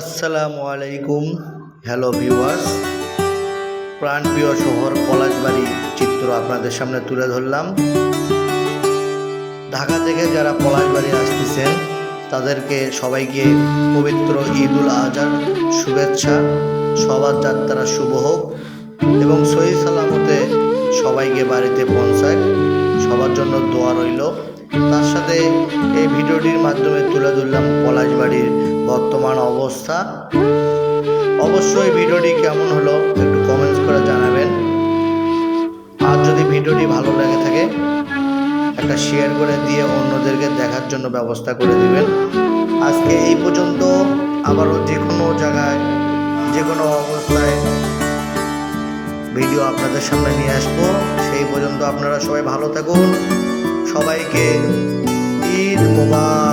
আসসালামু আলাইকুম, hello viewers. প্রাণপ্রিয় শহর পলাশবাড়ি চিত্র আপনাদের সামনে তুলে ধরলাম। ঢাকা থেকে যারা পলাশবাড়ি আসতেছেন, তাদেরকে সবাইকে পবিত্র ঈদুল আজহার শুভেচ্ছা। সবার যাত্রা শুভ হোক এবং সহি সালামতে সবাইকে বাড়িতে পৌঁছায় সবার জন্য দোয়া রইল। তার সাথে এই ভিডিওটির মাধ্যমে তুলে ধরলাম পলাশবাড়ির বর্তমান অবস্থা। অবশ্যই ভিডিওটি কেমন হলো একটু কমেন্টস করে জানাবেন। আর যদি ভিডিওটি ভালো লেগে থাকে, একটা শেয়ার করে দিয়ে অন্যদেরকে দেখার জন্য ব্যবস্থা করে দিবেন। আজকে এই পর্যন্ত, আবারও যে কোনো জায়গায়, যে কোনো অবস্থায় ভিডিও আপনাদের সামনে নিয়ে আসব। সেই পর্যন্ত আপনারা সবাই ভালো থাকুন। সবাইকে ঈদ মোবারক।